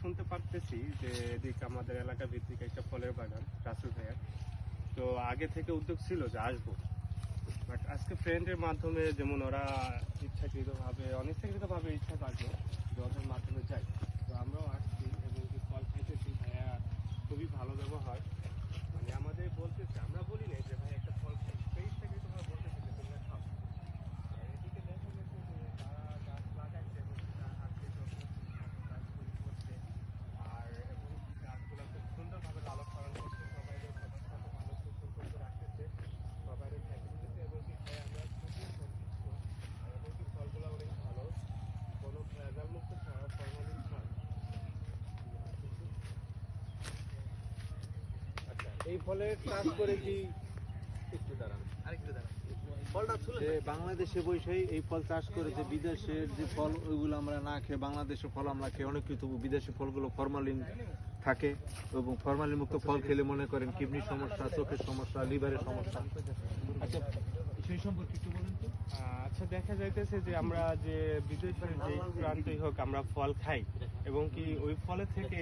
শুনতে পারতেছি যে এদিকে আমাদের এলাকা ভিত্তিক একটা ফলের বাগান, রাসুল ভাইয়ার তো আগে থেকে উদ্যোগ ছিল যে আসব। বাট আজকে ফ্রেন্ডের মাধ্যমে যেমন ওরা ইচ্ছাকৃতভাবে, অনিচ্ছাকৃতভাবে ইচ্ছা থাকল যে ওদের মাধ্যমে যাই। তো আমরাও আসছি এবং ফল খাইতেছি ভাইয়া, খুবই ভালো ব্যবহার মানে আমাদের বলতেছে আমরা বলি না যে ভাই একটা ফল খাই সেই ইচ্ছাকৃতভাবে বলতেছে যে তোমরা খাও আর এদিকে দেখা গেছে যে তারা গাছ লাগাইছে এবং তারা আজকে যখন গাছ তৈরি করছে আর এবং গাছগুলো খুব সুন্দরভাবে লালন পালন করছে সবাই সবার সাথে ভালো সুন্দর করে রাখতেছে সবাই খেতে দিতেছে এবং কি খাই আমরা খুবই সন্তুষ্ট আর এবং কি ফলগুলো অনেক ভালো কোনো ভেজাল মুক্ত ছাড়া ফর্মালিন ছাড়া আচ্ছা এই ফলের চাষ করে কি? একটু দাঁড়ান আরেকটু দাঁড়ান। বাংলাদেশে বসেই এই ফল চাষ করে যে বিদেশের যে ফল ওইগুলো আমরা না খেয়ে বাংলাদেশের ফল আমরা খেয়ে অনেক কিছু বিদেশি ফলগুলো ফরমালিন থাকে এবং ফরমালিন মুক্ত ফল খেলে মনে করেন কিডনির সমস্যা চোখের সমস্যা লিভারের সমস্যা। আচ্ছা সেই সম্পর্কে একটু বলেন তো। আচ্ছা দেখা যাইতেছে যে আমরা যে বিদেশের যে প্রান্তেই হোক আমরা ফল খাই এবং কি ওই ফলের থেকে